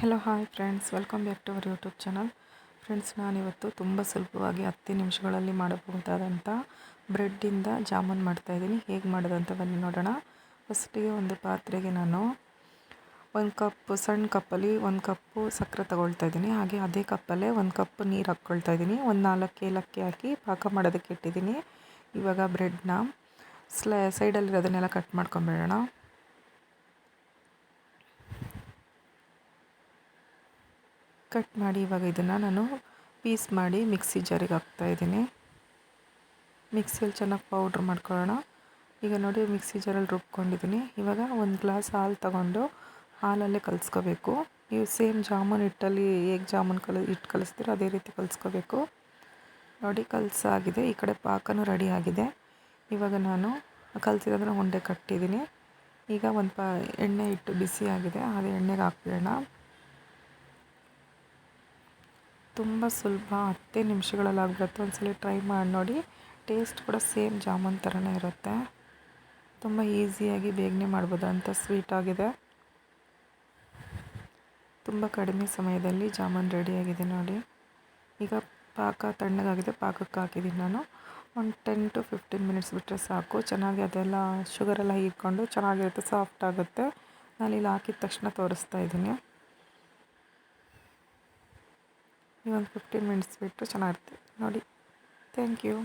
Hello hi friends welcome back to our YouTube channel friends ನಾನಿವತ್ತು ತುಂಬ ಸುಲಭವಾಗಿ ಹತ್ತು ನಿಮಿಷಗಳಲ್ಲಿ ಮಾಡಬಹುದಾದಂಥ ಬ್ರೆಡ್ಡಿಂದ ಜಾಮೂನ್ ಮಾಡ್ತಾಯಿದ್ದೀನಿ ಹೇಗೆ ಮಾಡೋದಂತ ಬನ್ನಿ ನೋಡೋಣ. ಫಸ್ಟಿಗೆ ಒಂದು ಪಾತ್ರೆಗೆ ನಾನು ಒಂದು ಕಪ್, ಸಣ್ಣ ಕಪ್ಪಲ್ಲಿ ಒಂದು ಕಪ್ಪು ಸಕ್ಕರೆ ತಗೊಳ್ತಾ ಇದ್ದೀನಿ. ಹಾಗೆ ಅದೇ ಕಪ್ಪಲ್ಲೇ ಒಂದು ಕಪ್ ನೀರು ಹಾಕ್ಕೊಳ್ತಾ ಇದ್ದೀನಿ. ಒಂದು ನಾಲ್ಕು ಏಲಕ್ಕಿ ಹಾಕಿ ಪಾಕ ಮಾಡೋದಕ್ಕೆ ಇಟ್ಟಿದ್ದೀನಿ. ಇವಾಗ ಬ್ರೆಡ್ನ ಸ್ಲೈ ಸೈಡಲ್ಲಿರೋದನ್ನೆಲ್ಲ ಕಟ್ ಮಾಡ್ಕೊಂಬೇಡೋಣ. ಕಟ್ ಮಾಡಿ ಇವಾಗ ಇದನ್ನು ನಾನು ಪೀಸ್ ಮಾಡಿ ಮಿಕ್ಸಿ ಜಾರಿಗೆ ಹಾಕ್ತಾಯಿದ್ದೀನಿ ಮಿಕ್ಸಿಯಲ್ಲಿ ಚೆನ್ನಾಗಿ ಪೌಡ್ರ್ ಮಾಡ್ಕೊಳ್ಳೋಣ. ಈಗ ನೋಡಿ ಮಿಕ್ಸಿ ಜಾರಲ್ಲಿ ರುಬ್ಕೊಂಡಿದ್ದೀನಿ. ಇವಾಗ ಒಂದು ಗ್ಲಾಸ್ ಹಾಲು ತಗೊಂಡು ಹಾಲಲ್ಲೇ ಕಲಿಸ್ಕೋಬೇಕು. ನೀವು ಸೇಮ್ ಜಾಮೂನ್ ಹಿಟ್ಟಲ್ಲಿ ಹೇಗೆ ಜಾಮೂನ್ ಕಲ ಹಿಟ್ಟು ಕಲಿಸ್ತೀರೋ ಅದೇ ರೀತಿ ಕಲಿಸ್ಕೋಬೇಕು. ನೋಡಿ ಕಲಸಾಗಿದೆ ಈ ಕಡೆ ಪಾಕನೂ ರೆಡಿ ಆಗಿದೆ. ಇವಾಗ ನಾನು ಕಲಸಿರೋದನ್ನ ಉಂಡೆ ಕಟ್ಟಿದ್ದೀನಿ. ಈಗ ಒಂದು ಪ, ಎಣ್ಣೆ ಇಟ್ಟು ಬಿಸಿ ಆಗಿದೆ. ಅದು ಎಣ್ಣೆಗೆ ಹಾಕ್ಬಿಡೋಣ. ತುಂಬ ಸುಲಭ, ಹತ್ತೇ ನಿಮಿಷಗಳಲ್ಲಿ ಆಗಿಬಿಡುತ್ತೆ ಒಂದ್ಸಲ ಟ್ರೈ ಮಾಡಿ ನೋಡಿ. ಟೇಸ್ಟ್ ಕೂಡ ಸೇಮ್ ಜಾಮೂನ್ ಥರನೇ ಇರುತ್ತೆ. ತುಂಬ ಈಸಿಯಾಗಿ ಬೇಗನೆ ಮಾಡ್ಬೋದು ಅಂತ ಸ್ವೀಟ್ ಆಗಿದೆ. ತುಂಬ ಕಡಿಮೆ ಸಮಯದಲ್ಲಿ ಜಾಮೂನ್ ರೆಡಿಯಾಗಿದೆ ನೋಡಿ. ಈಗ ಪಾಕ ತಣ್ಣಗಾಗಿದೆ, ಪಾಕಕ್ಕೆ ಹಾಕಿದ್ದೀನಿ ನಾನು. ಒಂದು ಟೆನ್ ಟು ಫಿಫ್ಟೀನ್ ಮಿನಿಟ್ಸ್ ಬಿಟ್ಟರೆ ಸಾಕು. ಚೆನ್ನಾಗಿ ಅದೆಲ್ಲ ಶುಗರೆಲ್ಲ ಹೀರ್ಕೊಂಡು ಚೆನ್ನಾಗಿರುತ್ತೆ ಸಾಫ್ಟ್ ಆಗುತ್ತೆ. ನಾನು ಇಲ್ಲಿ ಹಾಕಿದ ತಕ್ಷಣ ತೋರಿಸ್ತಾ ಇದ್ದೀನಿ. ಒಂದು ಫಿಫ್ಟೀನ್ ಮಿನಿಟ್ಸ್ ಬಿಟ್ಟು ಚೆನ್ನಾಗಿರುತ್ತೆ. ನೋಡಿ. Thank you